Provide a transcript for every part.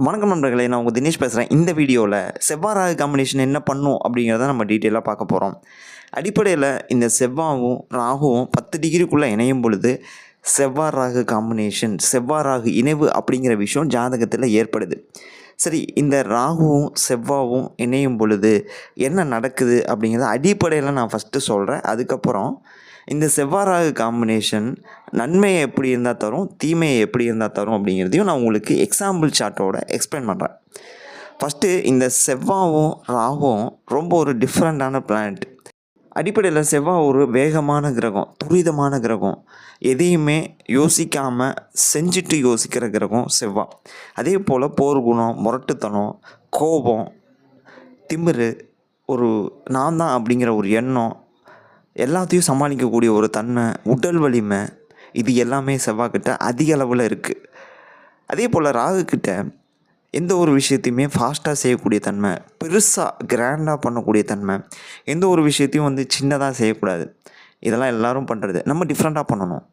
வணக்கம் நண்பர்களே நான் உங்கள் தினேஷ் பேசுகிறேன் இந்த வீடியோவில் செவ்வாய் காம்பினேஷன் என்ன பண்ணும் அப்படிங்கிறத நம்ம டீட்டெயிலாக பார்க்க போகிறோம் அடிப்படையில் இந்த செவ்வாவும் ராகுவும் பத்து டிகிரிக்குள்ளே இணையும் பொழுது செவ்வாய் ராகு காம்பினேஷன் செவ்வாய் ராகு இணைவு அப்படிங்கிற விஷயம் ஜாதகத்தில் ஏற்படுது. சரி இந்த ராகுவும் செவ்வாவும் இணையும் பொழுது என்ன நடக்குது அப்படிங்கிறத அடிப்படையில் நான் ஃபஸ்ட்டு சொல்கிறேன் அதுக்கப்புறம் இந்த செவ்வாறு ராகு காம்பினேஷன் நன்மையை எப்படி இருந்தால் தரும் தீமையை எப்படி இருந்தால் தரும் அப்படிங்கிறதையும் நான் உங்களுக்கு எக்ஸாம்பிள் சார்ட்டோட எக்ஸ்பிளைன் பண்ணுறேன் ஃபஸ்ட்டு இந்த செவ்வாவும் ராகும் ரொம்ப ஒரு டிஃப்ரெண்ட்டான பிளானட் அடிப்படையில் செவ்வாய் ஒரு வேகமான கிரகம் துரிதமான கிரகம். எதையுமே யோசிக்காமல் செஞ்சுட்டு யோசிக்கிற கிரகம் செவ்வாய். அதே போல் போர் குணம் முரட்டுத்தனம் கோபம் திமிரு ஒரு நான் தான் அப்படிங்கிற ஒரு எண்ணம் எல்லாத்தையும் சமாளிக்கக்கூடிய ஒரு தன்மை உடல் வலிமை இது எல்லாமே செவ்வாய்க்கிட்ட அதிக அளவில் இருக்குது அதே போல் ராகுக்கிட்ட எந்த ஒரு விஷயத்தையுமே ஃபாஸ்ட்டாக செய்யக்கூடிய தன்மை பெருசாக கிராண்டாக பண்ணக்கூடிய தன்மை எந்த ஒரு விஷயத்தையும் வந்து சின்னதாக செய்யக்கூடாது. இதெல்லாம் எல்லோரும் பண்ணுறது நம்ம டிஃப்ரெண்ட்டாக பண்ணணும்.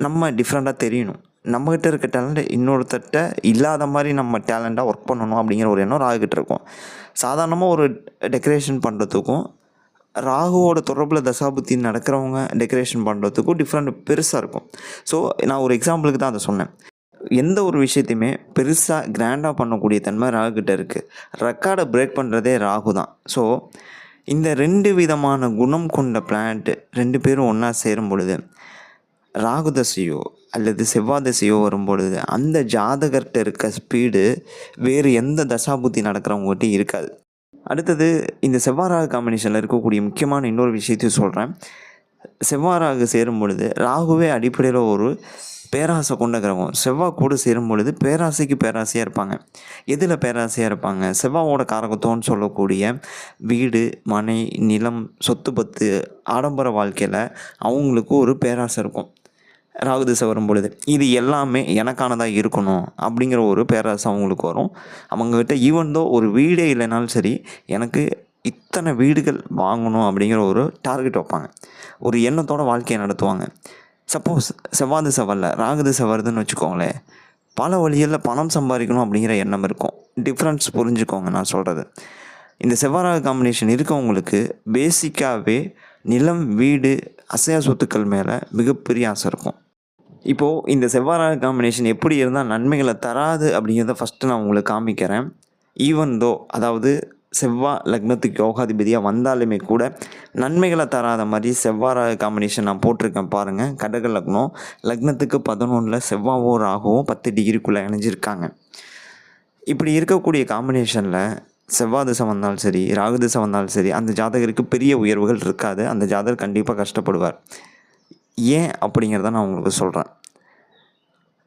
நம்ம டிஃப்ரெண்ட்டாக தெரியணும். நம்மக்கிட்ட இருக்க டேலண்ட் இன்னொருத்தட்ட இல்லாத மாதிரி நம்ம டேலண்ட்டாக ஒர்க் பண்ணணும் அப்படிங்கிற ஒரு எண்ணம் ராகுக்கிட்ட இருக்கும். சாதாரணமாக ஒரு டெக்கரேஷன் பண்ணுறதுக்கும் ராகுவோட தொடர்பில் தசாபுத்தி நடக்கிறவங்க டெக்கரேஷன் பண்ணுறதுக்கும் டிஃப்ரெண்ட் பெருசாக இருக்கும். ஸோ நான் ஒரு எக்ஸாம்பிளுக்கு தான் அதை சொன்னேன். எந்த ஒரு விஷயத்தையுமே பெருசாக கிராண்டாக பண்ணக்கூடிய தன்மை ராகுக்கிட்ட இருக்குது ரெக்கார்டை பிரேக் பண்ணுறதே ராகு தான். ஸோ இந்த ரெண்டு விதமான குணம் கொண்ட பிளான்ட்டு ரெண்டு பேரும் ஒன்றா சேரும் பொழுது ராகு தசையோ அல்லது செவ்வாய் தசையோ வரும்பொழுது அந்த ஜாதகர்கிட்ட இருக்க ஸ்பீடு வேறு எந்த தசாபுத்தி நடக்கிறவங்ககிட்ட இருக்காது. அடுத்தது இந்த செவ்வாறாக காம்பினேஷனில் இருக்கக்கூடிய முக்கியமான இன்னொரு விஷயத்தையும் சொல்கிறேன் செவ்வாறாக சேரும் பொழுது ராகுவே அடிப்படையில் ஒரு பேராசை கொண்ட கிரகம். செவ்வாய் கூட சேரும் பொழுது பேராசைக்கு பேராசையாக இருப்பாங்க. எதில் பேராசையாக இருப்பாங்க? செவ்வாவோட காரகத்தோன்னு சொல்லக்கூடிய வீடு மனை நிலம் சொத்து பத்து ஆடம்பர வாழ்க்கையில் அவங்களுக்கு ஒரு பேராசை இருக்கும். ராகு திசை வரும் பொழுது இது எல்லாமே எனக்கானதாக இருக்கணும் அப்படிங்கிற ஒரு பேராசை அவங்களுக்கு வரும். அவங்கக்கிட்ட ஈவன் தோ ஒரு வீடே இல்லைனாலும் சரி எனக்கு இத்தனை வீடுகள் வாங்கணும் அப்படிங்கிற ஒரு டார்கெட் வைப்பாங்க. ஒரு எண்ணத்தோட வாழ்க்கையை நடத்துவாங்க. சப்போஸ் செவ்வாய் திசை வரல ராகு திசை வருதுன்னு வச்சுக்கோங்களேன். பல வழிகளில் பணம் சம்பாதிக்கணும் அப்படிங்கிற எண்ணம் இருக்கும். டிஃப்ரென்ஸ் புரிஞ்சுக்கோங்க நான் சொல்கிறது இந்த செவ்வாய் காம்பினேஷன் இருக்கவங்களுக்கு பேசிக்காகவே நிலம் வீடு அசையா சொத்துக்கள் மேலே மிகப்பெரிய ஆசை இருக்கும். இப்போது இந்த செவ்வாய் காம்பினேஷன் எப்படி இருந்தால் நன்மைகளை தராது அப்படிங்கிறத ஃபஸ்ட்டு நான் உங்களுக்கு காமிக்கிறேன். ஈவன் தோ அதாவது செவ்வாய் லக்னத்துக்கு யோகாதிபதியாக வந்தாலுமே கூட நன்மைகளை தராத மாதிரி செவ்வாய் காம்பினேஷன் நான் போட்டிருக்கேன் பாருங்கள் கடக லக்னம் லக்னத்துக்கு பதினொன்றில் செவ்வாவோ ராகவோ பத்து டிகிரிக்குள்ளே இணைஞ்சிருக்காங்க. இப்படி இருக்கக்கூடிய காம்பினேஷனில் செவ்வாய் திசை வந்தாலும் சரி ராகு திசை வந்தாலும் சரி அந்த ஜாதகருக்கு பெரிய உயர்வுகள் இருக்காது. அந்த ஜாதகர் கண்டிப்பாக கஷ்டப்படுவார். ஏன் அப்படிங்கிறத நான் உங்களுக்கு சொல்கிறேன்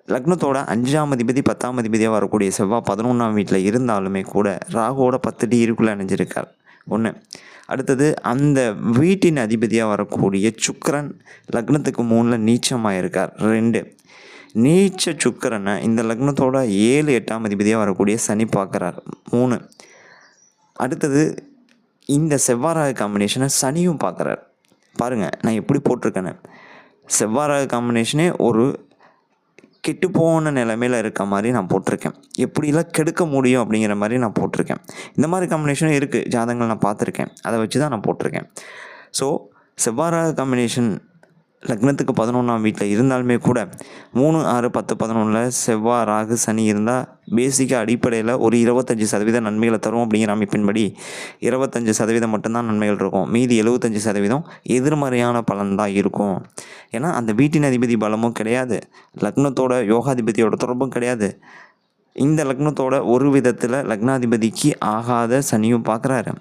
லக்னத்தோட அஞ்சாம் அதிபதி பத்தாம் அதிபதியாக வரக்கூடிய செவ்வாய் பதினொன்றாம் வீட்டில் இருந்தாலுமே கூட ராகுவோட பத்து டிகிரிக்குள்ளே அணிஞ்சிருக்கார் ஒன்று அடுத்தது அந்த வீட்டின் அதிபதியாக வரக்கூடிய சுக்கரன் லக்னத்துக்கு மூணில் நீச்சமாக இருக்கார் ரெண்டு. நீச்ச சுக்கிரனை இந்த லக்னத்தோட ஏழு எட்டாம் அதிபதியாக வரக்கூடிய சனி பார்க்குறார். மூணு. அடுத்தது இந்த செவ்வாய் காம்பினேஷனை சனியும் பார்க்குறார். பாருங்கள் நான் எப்படி போட்டிருக்கேன்னு. செவ்வாய் காம்பினேஷனே ஒரு கெட்டுப்போன நிலமையில் இருக்க மாதிரி நான் போட்டிருக்கேன். எப்படிலாம் கெடுக்க முடியும் அப்படிங்கிற மாதிரி நான் போட்டிருக்கேன். இந்த மாதிரி காம்பினேஷனும் இருக்குது ஜாதகங்கள் நான் பார்த்துருக்கேன். அதை வச்சு தான் நான் போட்டிருக்கேன். ஸோ செவ்வாய் காம்பினேஷன் லக்னத்துக்கு பதினொன்றாம் வீட்டில் இருந்தாலுமே கூட மூணு ஆறு பத்து பதினொன்றில் செவ்வாய் ராகு சனி இருந்தால் பேசிக்காக அடிப்படையில் ஒரு இருபத்தஞ்சி சதவீதம் நன்மைகளை தரும் அப்படிங்கிற அமைப்பின்படி இருபத்தஞ்சி சதவீதம் மட்டும்தான் நன்மைகள் இருக்கும். மீதி எழுபத்தஞ்சி சதவீதம் எதிர்மறையான பலன் தான் இருக்கும். ஏன்னா அந்த வீட்டின் அதிபதி பலமும் கிடையாது. லக்னத்தோட யோகாதிபதியோட தொடர்பும் கிடையாது. இந்த லக்னத்தோட ஒரு விதத்தில் லக்னாதிபதிக்கு ஆகாத சனியும் பார்க்குறாரு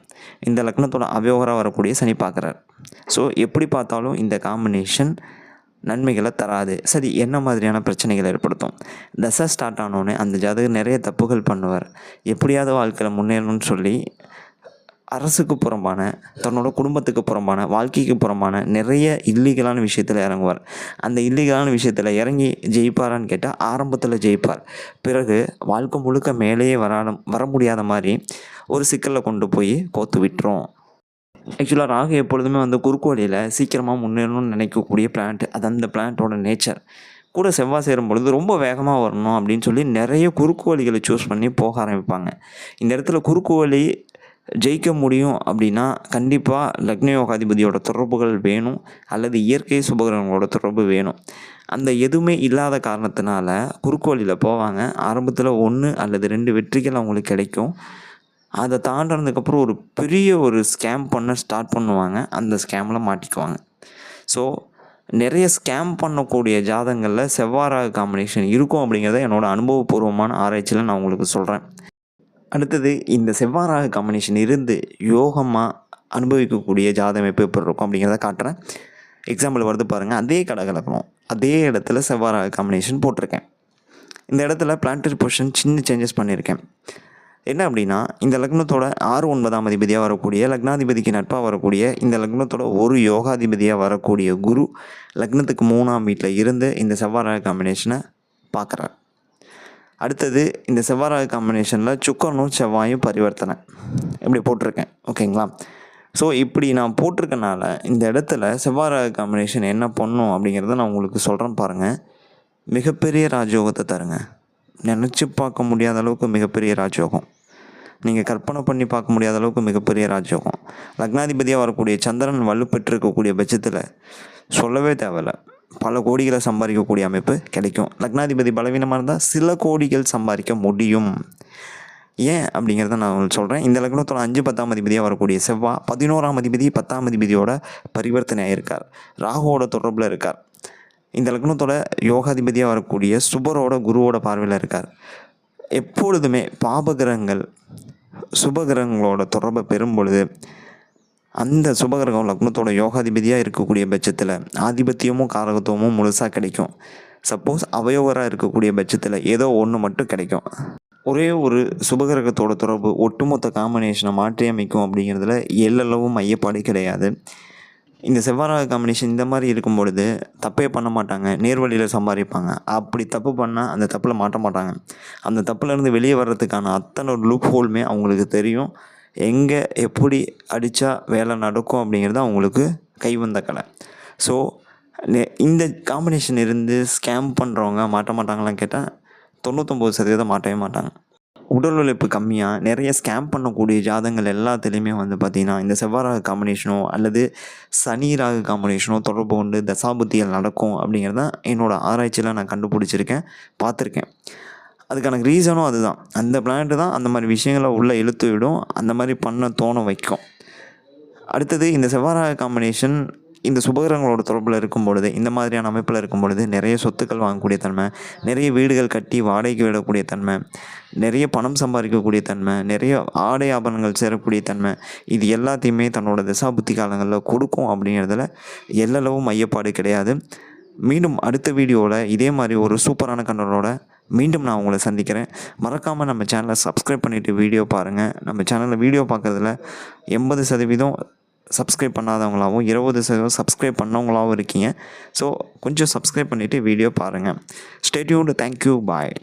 இந்த லக்னத்தோட அவயோகராக வரக்கூடிய சனி பார்க்குறாரு ஸோ எப்படி பார்த்தாலும் இந்த காம்பினேஷன் நன்மைகளை தராது. சரி என்ன மாதிரியான பிரச்சனைகளை ஏற்படுத்தும்? தசை ஸ்டார்ட் ஆனோடனே அந்த ஜாதகர் நிறைய தப்புகள் பண்ணுவார். எப்படியாவது வாழ்க்கையில் முன்னேறணும்னு சொல்லி அரசுக்கு புறம்பான தன்னோட குடும்பத்துக்கு புறம்பான வாழ்க்கைக்கு புறம்பான நிறைய இல்லீகலான விஷயத்தில் இறங்குவார். அந்த இல்லீகலான விஷயத்தில் இறங்கி ஜெயிப்பாரான்னு கேட்டால் ஆரம்பத்தில் ஜெயிப்பார். பிறகு வாழ்க்கை முழுக்க மேலேயே வராத வர முடியாத மாதிரி ஒரு சிக்கலில் கொண்டு போய் கோத்து விட்டுரும். ஆக்சுவலாக ராகு எப்பொழுதுமே வந்து குறுக்கு வழியில் சீக்கிரமாக முன்னேறணும்னு நினைக்கக்கூடிய பிளான்ட் அது அந்த பிளான்ட்டோட நேச்சர் கூட செவ்வாய் சேரும் பொழுது ரொம்ப வேகமாக வரணும் அப்படின்னு சொல்லி நிறைய குறுக்கு வழிகளை சூஸ் பண்ணி போக ஆரம்பிப்பாங்க. இந்த இடத்துல குறுக்கு வழி ஜெயிக்க முடியும் அப்படின்னா கண்டிப்பாக லக்ன யோகாதிபதியோட தொடர்புகள் வேணும் அல்லது இயற்கை சுபகிரகங்களோட தொடர்பு வேணும். அந்த எதுவுமே இல்லாத காரணத்தினால குறுக்கு வழியில் போவாங்க. ஆரம்பத்தில் ஒன்று அல்லது ரெண்டு வெற்றிகள் அவங்களுக்கு கிடைக்கும். அதை தாண்டினதுக்கப்புறம் ஒரு பெரிய ஒரு ஸ்கேம் பண்ண ஸ்டார்ட் பண்ணுவாங்க. அந்த ஸ்கேமில் மாட்டிக்குவாங்க. ஸோ நிறைய ஸ்கேம் பண்ணக்கூடிய ஜாதகங்களில் செவ்வாறாக காம்பினேஷன் இருக்கும் அப்படிங்கிறத என்னோடய அனுபவபூர்வமான ஆராய்ச்சியில் நான் உங்களுக்கு சொல்கிறேன் அடுத்தது இந்த செவ்வாறாக காம்பினேஷன் இருந்து யோகமாக அனுபவிக்கக்கூடிய ஜாத அமைப்பு எப்படி இருக்கும் அப்படிங்கிறத காட்டுறேன். எக்ஸாம்பிள் வருது பாருங்கள் அதே கடகலக்கணும் அதே இடத்துல செவ்வாறாக காம்பினேஷன் போட்டிருக்கேன். இந்த இடத்துல பிளான்டரி பொசிஷன் சின்ன சேஞ்சஸ் பண்ணியிருக்கேன். என்ன அப்படின்னா இந்த லக்னத்தோட ஆறு ஒன்பதாம் அதிபதியாக வரக்கூடிய லக்னாதிபதிக்கு நட்பாக வரக்கூடிய இந்த லக்னத்தோட ஒரு யோகாதிபதியாக வரக்கூடிய குரு லக்னத்துக்கு மூணாம் வீட்டில் இருந்து இந்த செவ்வாறாக காம்பினேஷனை பார்க்குறார். அடுத்தது இந்த செவ்வாய் காம்பினேஷனில் சுக்கரனும் செவ்வாயும் பரிவர்த்தனை. இப்படி போட்டிருக்கேன். ஓகேங்களா? ஸோ இப்படி நான் போட்டிருக்கனால இந்த இடத்துல செவ்வாய் காம்பினேஷன் என்ன பண்ணும் அப்படிங்கிறத நான் உங்களுக்கு சொல்கிறேன் பாருங்கள் மிகப்பெரிய ராஜயோகத்தை தருங்க. நினச்சி பார்க்க முடியாத அளவுக்கு மிகப்பெரிய ராஜயோகம். நீங்கள் கற்பனை பண்ணி பார்க்க முடியாத அளவுக்கு மிகப்பெரிய ராஜயோகம். லக்னாதிபதியாக வரக்கூடிய சந்திரன் வலுப்பெற்றிருக்கக்கூடிய பட்சத்தில் சொல்லவே தேவையில்லை. பல கோடிகளை சம்பாதிக்கக்கூடிய அமைப்பு கிடைக்கும். லக்னாதிபதி பலவீனமாக இருந்தால் சில கோடிகள் சம்பாதிக்க முடியும். ஏன் அப்படிங்கிறத நான் உங்களுக்கு சொல்கிறேன் இந்த லக்னத்தோட அஞ்சு பத்தாம் அதிபதியாக வரக்கூடிய செவ்வாய் பதினோராம் அதிபதி பத்தாம் அதிபதியோட பரிவர்த்தனை ஆயிருக்கார். ராகுவோட தொடர்பில் இருக்கார். இந்த லக்னத்தோட யோகாதிபதியாக வரக்கூடிய சுபரோட குருவோட பார்வையில் இருக்கார். எப்பொழுதுமே பாபகிரகங்கள் சுபகிரகங்களோட தொடர்பை பெறும் பொழுது அந்த சுபகிரகம் லக்னத்தோட யோகாதிபதியாக இருக்கக்கூடிய பட்சத்தில் ஆதிபத்தியமும் காரகத்துவமும் முழுசாக கிடைக்கும். சப்போஸ் அவயோகராக இருக்கக்கூடிய பட்சத்தில் ஏதோ ஒன்று மட்டும் கிடைக்கும். ஒரே ஒரு சுபகிரகத்தோட தொடர்பு ஒட்டுமொத்த காம்பினேஷனை மாற்றி அமைக்கும் அப்படிங்கிறதுல எல்லளவும் மையப்பாடு கிடையாது. இந்த செவ்வாறாக காம்பினேஷன் இந்த மாதிரி இருக்கும் பொழுது தப்பே பண்ண மாட்டாங்க நேர்வழியில் சம்பாதிப்பாங்க. அப்படி தப்பு பண்ணால் அந்த தப்பில் மாட்ட மாட்டாங்க. அந்த தப்புலேருந்து வெளியே வர்றதுக்கான அத்தனை லூப் ஹோல்மே அவங்களுக்கு தெரியும். எங்கே எப்படி அடித்தா வேலை நடக்கும் அப்படிங்கிறது அவங்களுக்கு கைவந்த கலை. ஸோ இந்த காம்பினேஷன் இருந்து ஸ்கேம் பண்ணுறவங்க மாட்ட மாட்டாங்களான்னு கேட்டால் தொண்ணூத்தொம்பது சதவீதம் மாட்டவே மாட்டாங்க. உடல் உழைப்பு கம்மியாக நிறைய ஸ்கேம் பண்ணக்கூடிய ஜாதகங்கள் எல்லாத்துலேயுமே வந்து பார்த்திங்கன்னா இந்த செவ்வாய் காம்பினேஷனோ அல்லது சனி ராகு காம்பினேஷனோ தொடர்பு கொண்டு தசாபுத்திகள் நடக்கும் அப்படிங்கிறது தான் என்னோடய ஆராய்ச்சியில் நான் கண்டுபிடிச்சிருக்கேன் பார்த்துருக்கேன். அதுக்கான ரீசனும் அதுதான். அந்த பிளானட்டு தான் அந்த மாதிரி விஷயங்களை உள்ளே இழுத்து விடும். அந்த மாதிரி பண்ண தோண வைக்கும். அடுத்தது இந்த செவ்வாய் காம்பினேஷன் இந்த சுபகிரகங்களோட தொடர்பில் இருக்கும் பொழுது இந்த மாதிரியான அமைப்பில் இருக்கும் பொழுது நிறைய சொத்துக்கள் வாங்கக்கூடிய தன்மை நிறைய வீடுகள் கட்டி வாடகைக்கு விடக்கூடிய தன்மை நிறைய பணம் சம்பாதிக்கக்கூடிய தன்மை நிறைய ஆடை ஆபரணங்கள் சேரக்கூடிய தன்மை இது எல்லாத்தையுமே தன்னோட தசாபுத்தி காலங்களில் கொடுக்கும் அப்படிங்கிறதுல எல்லளவும் மையப்பாடு கிடையாது. மீண்டும் அடுத்த வீடியோவில் இதே மாதிரி ஒரு சூப்பரான கண்டனோட மீண்டும் நான் உங்களை சந்திக்கிறேன். மறக்காமல் நம்ம சேனலை சப்ஸ்கிரைப் பண்ணிவிட்டு வீடியோ பாருங்கள் நம்ம சேனலில் வீடியோ பார்க்குறதுல எண்பது சதவீதம் சப்ஸ்கிரைப் பண்ணாதவங்களாகவும் இருபது சதவீதம் சப்ஸ்கிரைப் பண்ணவங்களாகவும் இருக்கீங்க. ஸோ கொஞ்சம் சப்ஸ்கிரைப் பண்ணிவிட்டு வீடியோ பாருங்கள் ஸ்டேட்யூடு தேங்க்யூ பாய்